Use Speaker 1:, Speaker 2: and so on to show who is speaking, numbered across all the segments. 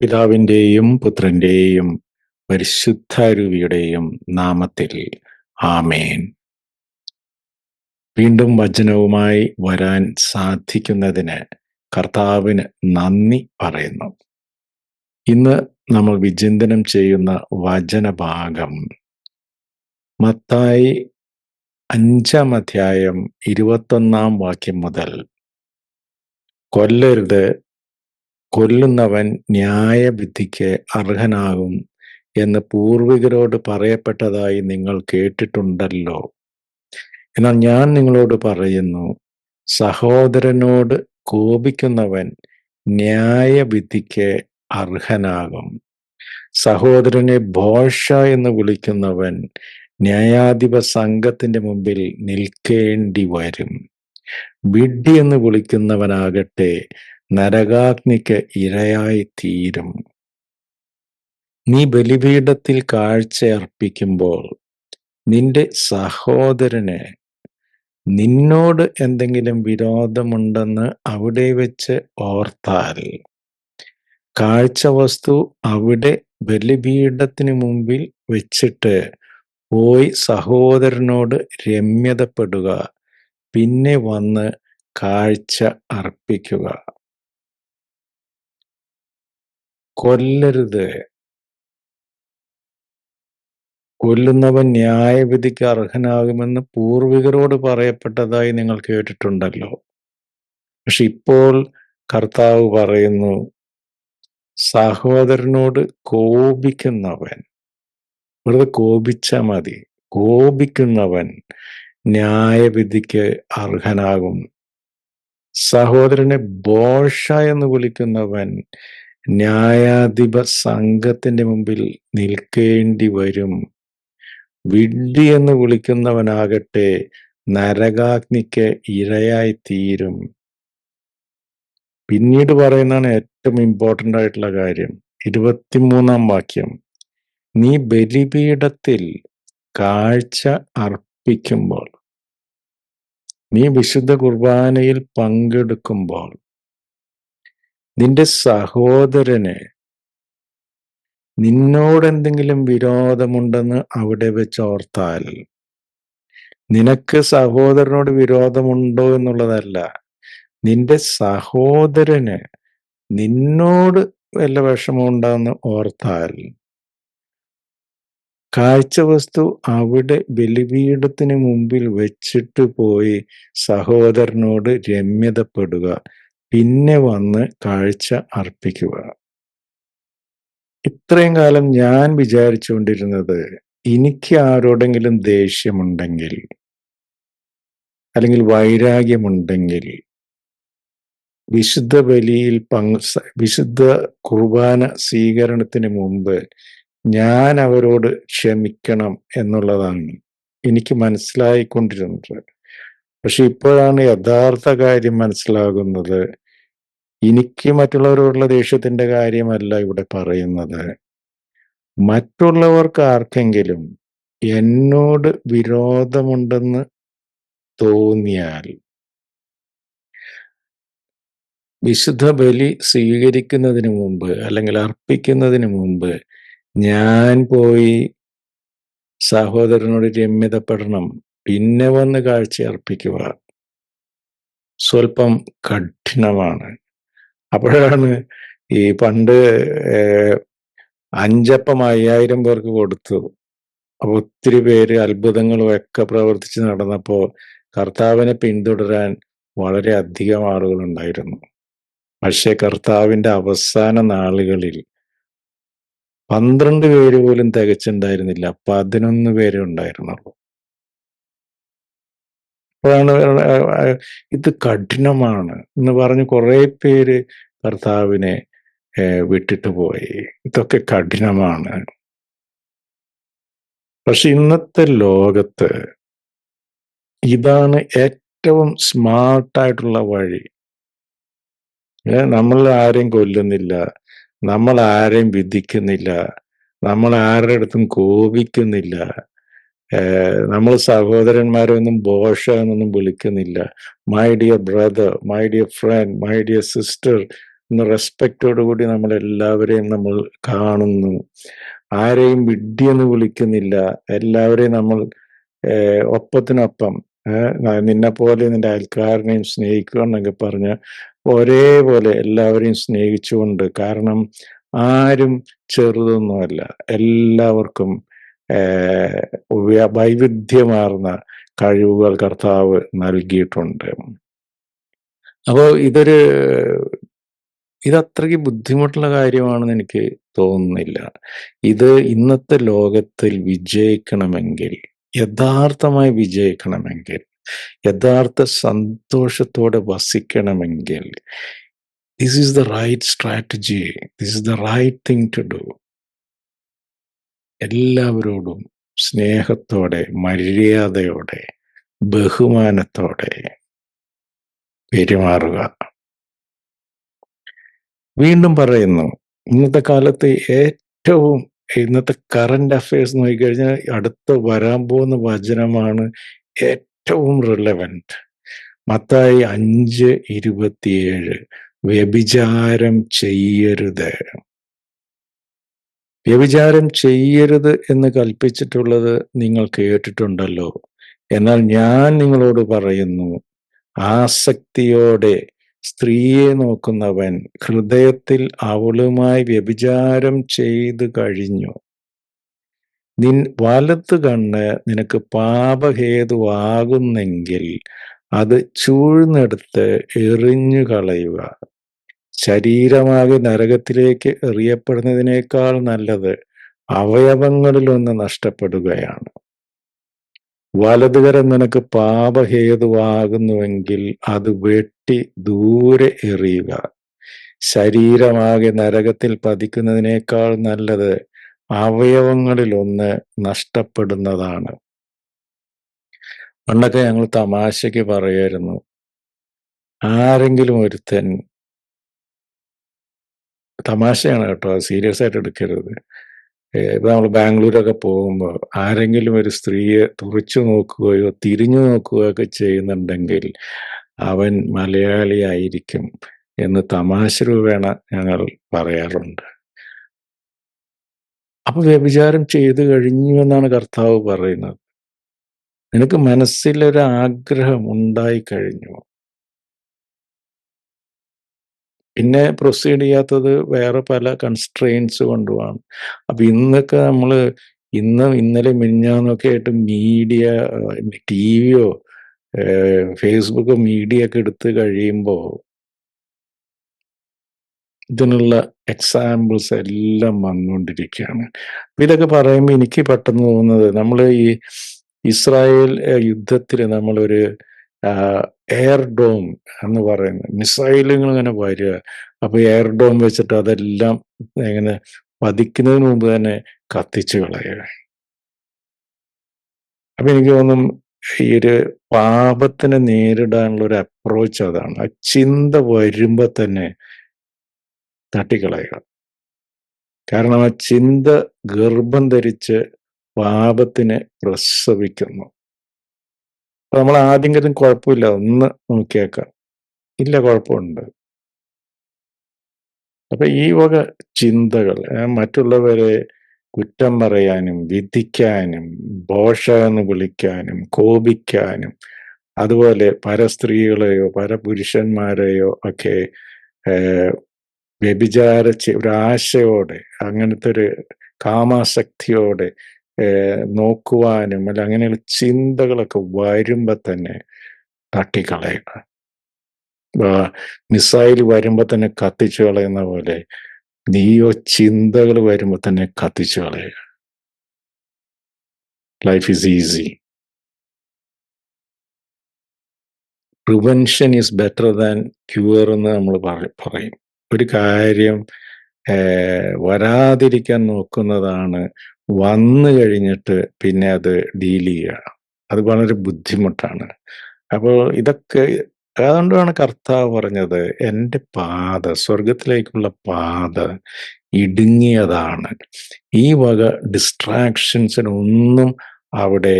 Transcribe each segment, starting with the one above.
Speaker 1: പിതാവിന്റെയും പുത്രന്റെയും പരിശുദ്ധരുവിയുടെയും നാമത്തിൽ. ആമേൻ. വീണ്ടും വചനവുമായി വരാൻ സാധിക്കുന്നതിന് കർത്താവിന് നന്ദി പറയുന്നു. ഇന്ന് നമ്മൾ വിചിന്തനം ചെയ്യുന്ന വചനഭാഗം മത്തായി അഞ്ചാം അധ്യായം ഇരുപത്തൊന്നാം വാക്യം മുതൽ കൊല്ലരുത് കൊല്ലുന്നവൻ ന്യായവിധിക്ക് അർഹനാകും എന്ന് പൂർവികരോട് പറയപ്പെട്ടതായി നിങ്ങൾ കേട്ടിട്ടുണ്ടല്ലോ. എന്നാൽ ഞാൻ നിങ്ങളോട് പറയുന്നു സഹോദരനോട് കോപിക്കുന്നവൻ ന്യായവിധിക്ക് അർഹനാകും. സഹോദരനെ ഭോഷ എന്ന് വിളിക്കുന്നവൻ ന്യായാധിപ സംഘത്തിന്റെ മുമ്പിൽ നിൽക്കേണ്ടി വരും. വിഡ്ഢി എന്ന് വിളിക്കുന്നവനാകട്ടെ നരകാഗ്നിക്ക് ഇരയായി തീരും നീ ബലിപീഠത്തിൽ കാഴ്ച അർപ്പിക്കുമ്പോൾ നിന്റെ സഹോദരന് നിന്നോട് എന്തെങ്കിലും വിരോധമുണ്ടെന്ന് അവിടെ വെച്ച് ഓർത്താൽ കാഴ്ച വസ്തു അവിടെ ബലിപീഠത്തിന് മുമ്പിൽ വെച്ചിട്ട് പോയി സഹോദരനോട് രമ്യതപ്പെടുക. പിന്നെ വന്ന് കാഴ്ച അർപ്പിക്കുക. കൊല്ലരുത്. കൊല്ലുന്നവൻ ന്യായവിധിക്ക് അർഹനാകുമെന്ന് പൂർവികരോട് പറയപ്പെട്ടതായി നിങ്ങൾ കേട്ടിട്ടുണ്ടല്ലോ. പക്ഷെ ഇപ്പോൾ കർത്താവ് പറയുന്നു സഹോദരനോട് കോപിക്കുന്നവൻ വെറുതെ കോപിച്ചാൽ മതി. കോപിക്കുന്നവൻ ന്യായവിധിക്ക് അർഹനാകും. സഹോദരനെ ബോഷ എന്ന് വിളിക്കുന്നവൻ ന്യായാധിപ സംഘത്തിന്റെ മുമ്പിൽ നിൽക്കേണ്ടി വരും വിഡ്ഢി എന്ന് വിളിക്കുന്നവനാകട്ടെ നരകാഗ്നിക്ക് ഇരയായി തീരും പിന്നീട് പറയുന്നതാണ് ഏറ്റവും ഇമ്പോർട്ടന്റ് ആയിട്ടുള്ള കാര്യം. ഇരുപത്തിമൂന്നാം വാക്യം. നീ ബലിപീഠത്തിൽ കാഴ്ച അർപ്പിക്കുമ്പോൾ നീ വിശുദ്ധ കുർബാനയിൽ പങ്കെടുക്കുമ്പോൾ നിന്റെ സഹോദരന് നിന്നോടെന്തെങ്കിലും വിരോധമുണ്ടെന്ന് അവിടെ വെച്ച് ഓർത്താൽ നിനക്ക് സഹോദരനോട് വിരോധമുണ്ടോ എന്നുള്ളതല്ല നിന്റെ സഹോദരന് നിന്നോട് വല്ല വിഷമമുണ്ടെന്ന് ഓർത്താൽ കാഴ്ച വസ്തു അവിടെ ബലിപീഠത്തിന് മുമ്പിൽ വെച്ചിട്ട് പോയി സഹോദരനോട് രമ്യതപ്പെടുക. പിന്നെ വന്ന് കാഴ്ച അർപ്പിക്കുക. ഇത്രയും കാലം ഞാൻ വിചാരിച്ചുകൊണ്ടിരുന്നത് എനിക്ക് ആരോടെങ്കിലും ദേഷ്യമുണ്ടെങ്കിൽ അല്ലെങ്കിൽ വൈരാഗ്യമുണ്ടെങ്കിൽ വിശുദ്ധ ബലിയിൽ പങ്ക് വിശുദ്ധ കുർബാന സ്വീകരണത്തിന് മുമ്പ് ഞാൻ അവരോട് ക്ഷമിക്കണം എന്നുള്ളതാണ് എനിക്ക് മനസ്സിലായിക്കൊണ്ടിരുന്നത്. പക്ഷെ ഇപ്പോഴാണ് യഥാർത്ഥ കാര്യം മനസ്സിലാകുന്നത്. എനിക്ക് മറ്റുള്ളവരോടുള്ള ദേഷ്യത്തിന്റെ കാര്യമല്ല ഇവിടെ പറയുന്നത്. മറ്റുള്ളവർക്ക് ആർക്കെങ്കിലും എന്നോട് വിരോധമുണ്ടെന്ന് തോന്നിയാൽ വിശുദ്ധ ബലി സ്വീകരിക്കുന്നതിന് മുമ്പ് അല്ലെങ്കിൽ അർപ്പിക്കുന്നതിന് മുമ്പ് ഞാൻ പോയി സഹോദരനോട് രമ്യതപ്പെടണം. പിന്നെ വന്ന് കാഴ്ച അർപ്പിക്കുക സ്വല്പം കഠിനമാണ്. അപ്പോഴാണ് ഈ പണ്ട് അഞ്ചപ്പം അയ്യായിരം പേർക്ക് കൊടുത്തു. അപ്പൊ ഒത്തിരി പേര് അത്ഭുതങ്ങളും ഒക്കെ പ്രവർത്തിച്ച് നടന്നപ്പോൾ കർത്താവിനെ പിന്തുടരാൻ വളരെ അധികം ആളുകൾ ഉണ്ടായിരുന്നു. പക്ഷെ കർത്താവിന്റെ അവസാന നാളുകളിൽ പന്ത്രണ്ട് പേര് പോലും തികച്ചുണ്ടായിരുന്നില്ല പതിനൊന്ന് പേരെ ഉണ്ടായിരുന്നുള്ളൂ. അപ്പോഴാണ് ഇത് കഠിനമാണ് എന്ന് പറഞ്ഞ് കുറെ പേര് കർത്താവിനെ വിട്ടിട്ട് പോയി. ഇതൊക്കെ കഠിനമാണ്. പക്ഷെ ഇന്നത്തെ ലോകത്ത് ഇതാണ് ഏറ്റവും സ്മാർട്ടായിട്ടുള്ള വഴി. നമ്മൾ ആരെയും കൊല്ലുന്നില്ല നമ്മൾ ആരെയും വിധിക്കുന്നില്ല നമ്മൾ ആരുടെ അടുത്തും കോപിക്കുന്നില്ല നമ്മൾ സഹോദരന്മാരൊന്നും ബോഷ എന്നൊന്നും വിളിക്കുന്നില്ല. My dear brother my dear friend my dear sister എന്ന റെസ്പെക്റ്റോടുകൂടി നമ്മൾ എല്ലാവരെയും നമ്മൾ കാണുന്നു. ആരെയും വിഡ്ഢിയെന്ന് വിളിക്കുന്നില്ല. എല്ലാവരെയും നമ്മൾ ഒപ്പത്തിനൊപ്പം നിന്നെ പോലെ നിന്റെ അയൽക്കാരനെയും സ്നേഹിക്കുക എന്നൊക്കെ പറഞ്ഞ് ഒരേപോലെ എല്ലാവരെയും സ്നേഹിച്ചുകൊണ്ട് കാരണം ആരും ചെറുതൊന്നുമല്ല. എല്ലാവർക്കും വൈവിധ്യമാർന്ന കഴിവുകൾ കർത്താവ് നൽകിയിട്ടുണ്ട്. അപ്പോൾ ഇതൊരു ഇതത്രയ്ക്ക് ബുദ്ധിമുട്ടുള്ള കാര്യമാണെന്ന് എനിക്ക് തോന്നുന്നില്ല. ഇത് ഇന്നത്തെ ലോകത്തിൽ വിജയിക്കണമെങ്കിൽ യഥാർത്ഥമായി വിജയിക്കണമെങ്കിൽ യഥാർത്ഥ സന്തോഷത്തോടെ വസിക്കണമെങ്കിൽ this is the right strategy this is the right thing to do എല്ലാവരോടും സ്നേഹത്തോടെ മര്യാദയോടെ ബഹുമാനത്തോടെ പെരുമാറുക. വീണ്ടും പറയുന്നു ഇന്നത്തെ കാലത്ത് ഏറ്റവും ഇന്നത്തെ കറണ്ട് അഫയേഴ്സ് നോക്കിക്കഴിഞ്ഞാൽ അടുത്ത് വരാൻ പോകുന്ന വചനമാണ് ഏറ്റവും റിലവന്റ് മത്തായി അഞ്ച് ഇരുപത്തിയേഴ് വ്യഭിചാരം ചെയ്യരുത്. വ്യഭിചാരം ചെയ്യരുത് എന്ന് കൽപ്പിച്ചിട്ടുള്ളത് നിങ്ങൾ കേട്ടിട്ടുണ്ടല്ലോ. എന്നാൽ ഞാൻ നിങ്ങളോട് പറയുന്നു ആസക്തിയോടെ സ്ത്രീയെ നോക്കുന്നവൻ ഹൃദയത്തിൽ അവളുമായി വ്യഭിചാരം ചെയ്തു കഴിഞ്ഞു. നിൻ വലത്ത് കണ്ണ് നിനക്ക് പാപഹേതുവാകുന്നെങ്കിൽ അത് ചൂഴ്ന്നെടുത്ത് എറിഞ്ഞു കളയുക ശരീരമാകെ നരകത്തിലേക്ക് എറിയപ്പെടുന്നതിനേക്കാൾ നല്ലത് അവയവങ്ങളിലൊന്ന് നഷ്ടപ്പെടുകയാണ്. വലതുകരം നിനക്ക് പാപഹേതുവാകുന്നുവെങ്കിൽ അത് വെട്ടി ദൂരെ എറിയുക. ശരീരമാകെ നരകത്തിൽ പതിക്കുന്നതിനേക്കാൾ നല്ലത് അവയവങ്ങളിലൊന്ന് നഷ്ടപ്പെടുന്നതാണ്. പണ്ടൊക്കെ ഞങ്ങൾ തമാശയ്ക്ക് പറയായിരുന്നു ആരെങ്കിലും ഒരുത്തൻ തമാശയാണ് കേട്ടോ. സീരിയസ് ആയിട്ട് എടുക്കരുത്. ഇപ്പം നമ്മൾ ബാംഗ്ലൂരൊക്കെ പോകുമ്പോൾ ആരെങ്കിലും ഒരു സ്ത്രീയെ തുറിച്ചു നോക്കുകയോ തിരിഞ്ഞു നോക്കുകയോ ഒക്കെ ചെയ്യുന്നുണ്ടെങ്കിൽ അവൻ മലയാളി ആയിരിക്കും എന്ന് തമാശ രൂപേണ ഞങ്ങൾ പറയാറുണ്ട്. അപ്പൊ വ്യഭിചാരം ചെയ്തു കഴിഞ്ഞു എന്നാണ് കർത്താവ് പറയുന്നത്. നിനക്ക് മനസ്സിലൊരാഗ്രഹം ഉണ്ടായി കഴിഞ്ഞു? പിന്നെ പ്രൊസീഡ് ചെയ്യാത്തത് വേറെ പല കൺസ്ട്രെയിൻസ് കൊണ്ടുമാണ്. അപ്പൊ ഇന്നൊക്കെ നമ്മൾ ഇന്ന് ഇന്നലെ മിനിഞ്ഞാന്നൊക്കെ ആയിട്ട് മീഡിയ ടി വിയോ ഫേസ്ബുക്കോ മീഡിയ ഒക്കെ എടുത്ത് കഴിയുമ്പോൾ ഇതിനുള്ള എക്സാമ്പിൾസ് എല്ലാം വന്നുകൊണ്ടിരിക്കുകയാണ് അപ്പൊ ഇതൊക്കെ പറയുമ്പോൾ എനിക്ക് പെട്ടെന്ന് തോന്നുന്നത് നമ്മൾ ഈ ഇസ്രായേൽ യുദ്ധത്തിൽ നമ്മളൊരു എയർ ഡോം എന്ന് പറയുന്നത് മിസൈലുകൾ ഇങ്ങനെ വരിക. അപ്പൊ എയർ ഡോം വെച്ചിട്ട് അതെല്ലാം ഇങ്ങനെ പതിക്കുന്നതിന് മുമ്പ് തന്നെ കത്തിച്ചു കളയുക. അപ്പൊ എനിക്ക് തോന്നും ഈ ഒരു പാപത്തിനെ നേരിടാനുള്ള ഒരു അപ്രോച്ച് അതാണ്. ആ ചിന്ത വരുമ്പോ തന്നെ തട്ടിക്കളയുക. കാരണം ആ ചിന്ത ഗർഭം ധരിച്ച് പാപത്തിനെ പ്രസവിക്കുന്നു. അപ്പൊ നമ്മൾ ആദ്യം കുഴപ്പമില്ല. ഒന്ന് നോക്കിയേക്കാം. ഇല്ല കുഴപ്പമുണ്ട്. അപ്പൊ ഈ വക ചിന്തകൾ മറ്റുള്ളവരെ കുറ്റം പറയാനും വിധിക്കാനും ബോഷ എന്ന് വിളിക്കാനും കോപിക്കാനും അതുപോലെ പരസ്ത്രീകളെയോ പരപുരുഷന്മാരെയോ ഒക്കെ വ്യഭിചാര ഒരാശയോടെ ഒരു അങ്ങനത്തെ ഒരു കാമാസക്തിയോടെ നോക്കുവാനും അല്ല അങ്ങനെയുള്ള ചിന്തകളൊക്കെ വരുമ്പോ തന്നെ തട്ടിക്കളയുക. മിസൈൽ വരുമ്പോ തന്നെ കത്തിച്ചു കളയുന്ന പോലെ നീയോ ചിന്തകൾ വരുമ്പോ തന്നെ കത്തിച്ചു കളയുക. Life is easy prevention is better than cure എന്ന് നമ്മൾ പറയും. ഒരു കാര്യം വരാതിരിക്കാൻ നോക്കുന്നതാണ് വന്നു കഴിഞ്ഞിട്ട് പിന്നെ അത് ഡീൽ ചെയ്യുക. അത് വളരെ ബുദ്ധിമുട്ടാണ്. അപ്പോൾ ഇതൊക്കെ അതുകൊണ്ടാണ് കർത്താവ് പറഞ്ഞത് എന്റെ പാത സ്വർഗത്തിലേക്കുള്ള പാത ഇടുങ്ങിയതാണ്. ഈ വക ഡിസ്ട്രാക്ഷൻസിനൊന്നും അവിടെ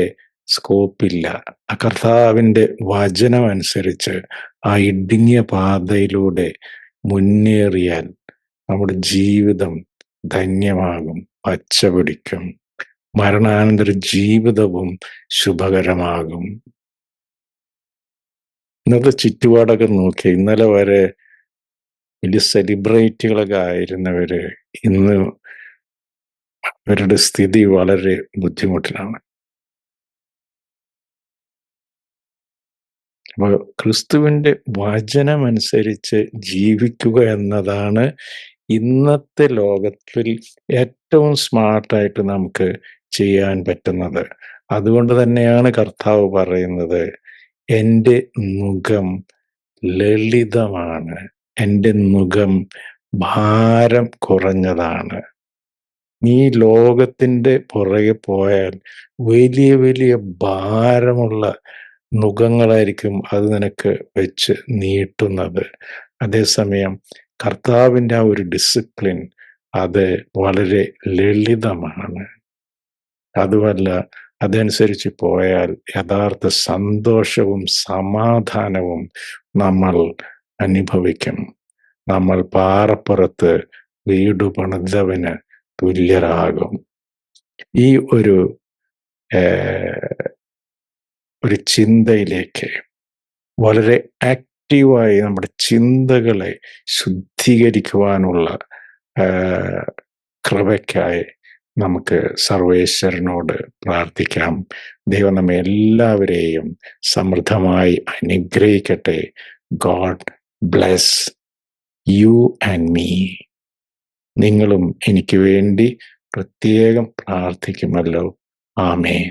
Speaker 1: സ്കോപ്പില്ല ആ കർത്താവിന്റെ വചനം അനുസരിച്ച് ആ ഇടുങ്ങിയ പാതയിലൂടെ മുന്നേറിയാൽ നമ്മുടെ ജീവിതം ധന്യമാകും. പച്ച പിടിക്കും മരണാനന്തര ജീവിതവും ശുഭകരമാകും. ഇന്നത്തെ ചുറ്റുപാടൊക്കെ നോക്കി ഇന്നലെ വരെ വലിയ സെലിബ്രിറ്റികളൊക്കെ ആയിരുന്നവര് ഇന്ന് അവരുടെ സ്ഥിതി വളരെ ബുദ്ധിമുട്ടിലാണ്. അപ്പൊ ക്രിസ്തുവിന്റെ വചനമനുസരിച്ച് ജീവിക്കുക എന്നതാണ് ഇന്നത്തെ ലോകത്തിൽ ഏറ്റവും സ്മാർട്ടായിട്ട് നമുക്ക് ചെയ്യാൻ പറ്റുന്നത്. അതുകൊണ്ട് തന്നെയാണ് കർത്താവ് പറയുന്നത് എന്റെ മുഖം ലളിതമാണ്. എന്റെ മുഖം ഭാരം കുറഞ്ഞതാണ്. നീ ലോകത്തിന്റെ പുറകെ പോയാൽ വലിയ വലിയ ഭാരമുള്ള മുഖങ്ങളായിരിക്കും അത് നിനക്ക് വെച്ച് നീട്ടുന്നത്. അതേസമയം കർത്താവിന്റെ ആ ഒരു ഡിസിപ്ലിൻ അത് വളരെ ലളിതമാണ്. അതുമല്ല അതനുസരിച്ച് പോയാൽ യഥാർത്ഥ സന്തോഷവും സമാധാനവും നമ്മൾ അനുഭവിക്കും. നമ്മൾ പാറപ്പുറത്ത് വീട് പണിതവന് തുല്യരാകും. ഈ ഒരു ഒരു ചിന്തയിലേക്ക് വളരെ ആക്റ്റീവായി നമ്മുടെ ചിന്തകളെ ശുദ്ധീകരിക്കുവാനുള്ള കൃപയ്ക്കായി നമുക്ക് സർവേശ്വരനോട് പ്രാർത്ഥിക്കാം. ദൈവം നമ്മെ എല്ലാവരെയും സമൃദ്ധമായി അനുഗ്രഹിക്കട്ടെ. God bless you and me. നിങ്ങളും എനിക്ക് വേണ്ടി പ്രത്യേകം പ്രാർത്ഥിക്കുമല്ലോ. ആമേൻ.